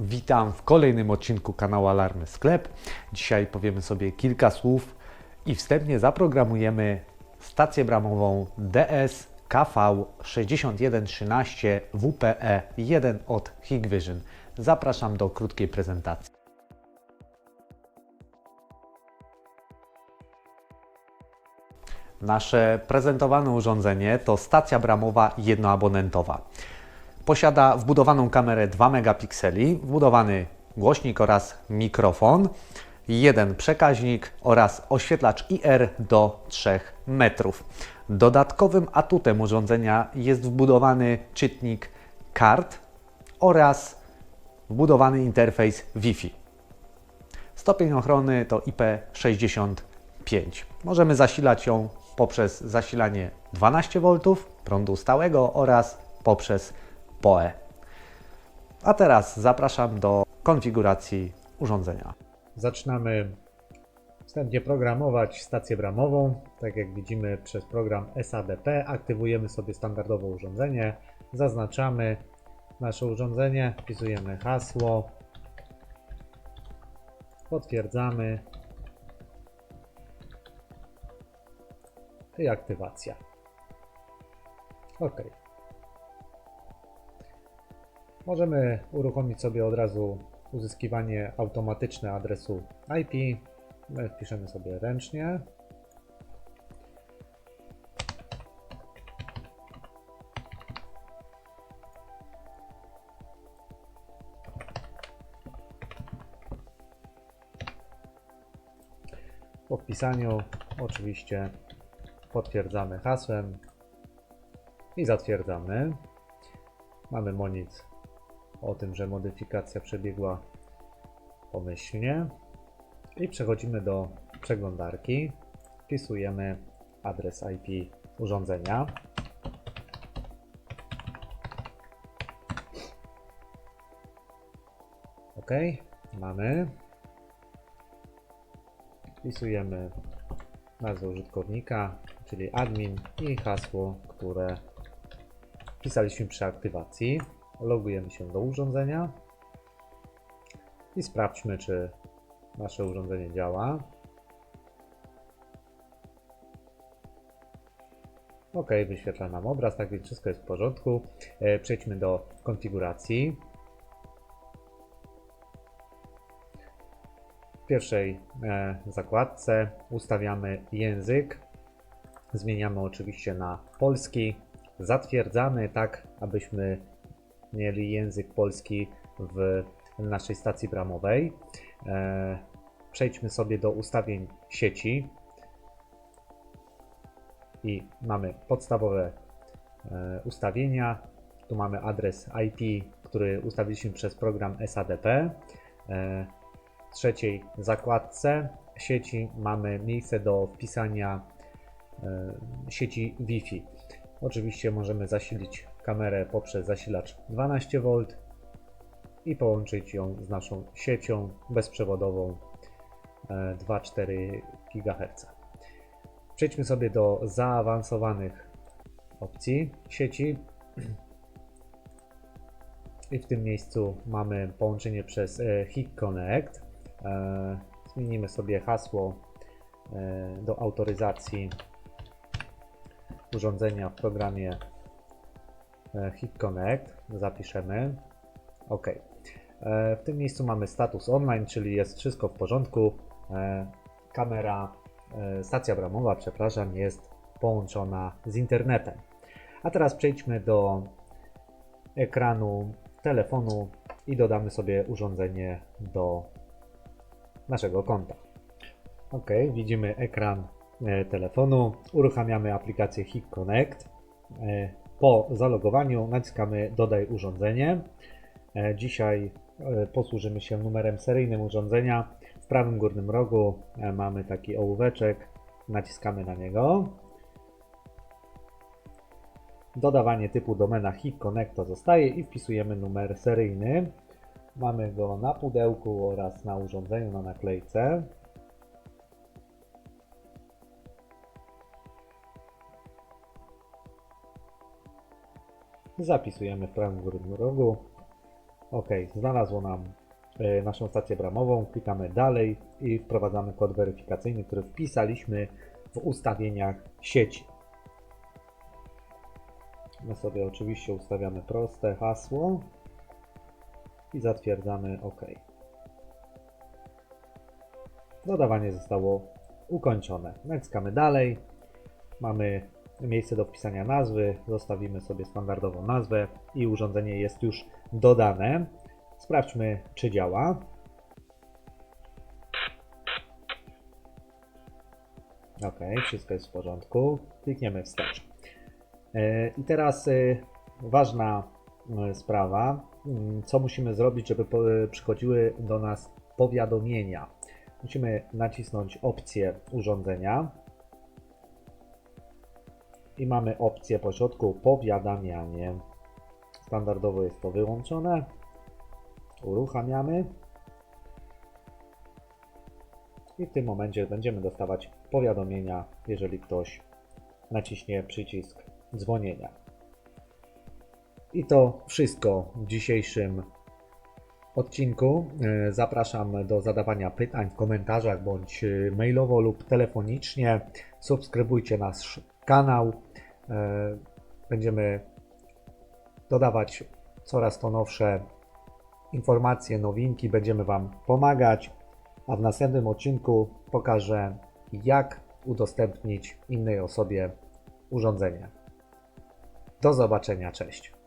Witam w kolejnym odcinku kanału Alarmy Sklep. Dzisiaj powiemy sobie kilka słów i wstępnie zaprogramujemy stację bramową DS KV 6113 WPE 1 od Hikvision. Zapraszam do krótkiej prezentacji. Nasze prezentowane urządzenie to stacja bramowa jednoabonentowa. Posiada wbudowaną kamerę 2 megapikseli, wbudowany głośnik oraz mikrofon, jeden przekaźnik oraz oświetlacz IR do 3 metrów. Dodatkowym atutem urządzenia jest wbudowany czytnik kart oraz wbudowany interfejs Wi-Fi. Stopień ochrony to IP65. Możemy zasilać ją poprzez zasilanie 12V prądu stałego oraz poprzez PoE. A teraz zapraszam do konfiguracji urządzenia. Zaczynamy wstępnie programować stację bramową. Tak jak widzimy przez program SADP aktywujemy sobie standardowo urządzenie, zaznaczamy nasze urządzenie, wpisujemy hasło, potwierdzamy i aktywacja. OK. Możemy uruchomić sobie od razu uzyskiwanie automatyczne adresu IP. My wpiszemy sobie ręcznie. Po wpisaniu oczywiście potwierdzamy hasłem i zatwierdzamy. Mamy monic o tym, że modyfikacja przebiegła pomyślnie. I przechodzimy do przeglądarki. Wpisujemy adres IP urządzenia. OK, mamy. Wpisujemy nazwę użytkownika, czyli admin i hasło, które wpisaliśmy przy aktywacji. Logujemy się do urządzenia i sprawdźmy, czy nasze urządzenie działa. OK, wyświetla nam obraz, tak więc wszystko jest w porządku. E, Przejdźmy do konfiguracji. W pierwszej e, zakładce ustawiamy język. Zmieniamy oczywiście na polski. Zatwierdzamy tak, abyśmy mieli język polski w naszej stacji bramowej. E, Przejdźmy sobie do ustawień sieci i mamy podstawowe e, ustawienia. Tu mamy adres IP, który ustawiliśmy przez program SADP. E, W trzeciej zakładce sieci mamy miejsce do wpisania sieci Wi-Fi. Oczywiście możemy zasilić kamerę poprzez zasilacz 12V i połączyć ją z naszą siecią bezprzewodową e, 2,4 GHz. Przejdźmy sobie do zaawansowanych opcji sieci. I w tym miejscu mamy połączenie przez e, HIC Connect. E, Zmienimy sobie hasło e, do autoryzacji urządzenia w programie e, HIC Connect. Zapiszemy. OK. E, W tym miejscu mamy status online, czyli jest wszystko w porządku. E, Kamera, stacja bramowa, przepraszam, jest połączona z internetem. A teraz przejdźmy do ekranu telefonu i dodamy sobie urządzenie do naszego konta. OK, widzimy ekran telefonu. Uruchamiamy aplikację HIC Connect. Po zalogowaniu naciskamy Dodaj urządzenie. E, Dzisiaj e, posłużymy się numerem seryjnym urządzenia. W prawym górnym rogu e, mamy taki ołóweczek. Naciskamy na niego. Zapisujemy w prawym górnym rogu OK, znalazło nam e, naszą stację bramową. Klikamy dalej i wprowadzamy kod weryfikacyjny, który wpisaliśmy w ustawieniach sieci. My sobie oczywiście ustawiamy proste hasło i zatwierdzamy OK. Dodawanie zostało ukończone. Naciskamy dalej. Mamy miejsce do wpisania nazwy. Zostawimy sobie standardową nazwę i urządzenie jest już dodane. Sprawdźmy, czy działa. Ok, wszystko jest w porządku. Klikniemy wstecz. E, I teraz e, ważna e, sprawa. Mm, Co musimy zrobić, żeby przychodziły do nas powiadomienia? Musimy nacisnąć opcję urządzenia i mamy opcję po środku powiadamianie. Standardowo jest to wyłączone. Uruchamiamy. I w tym momencie będziemy dostawać powiadomienia, jeżeli ktoś naciśnie przycisk dzwonienia. I to wszystko w dzisiejszym odcinku. E, Zapraszam do zadawania pytań w komentarzach bądź e, mailowo lub telefonicznie. Subskrybujcie nasz kanał. E, Będziemy dodawać coraz to nowsze informacje, nowinki. Będziemy Wam pomagać, a w następnym odcinku pokażę, jak udostępnić innej osobie urządzenie. Do zobaczenia, cześć.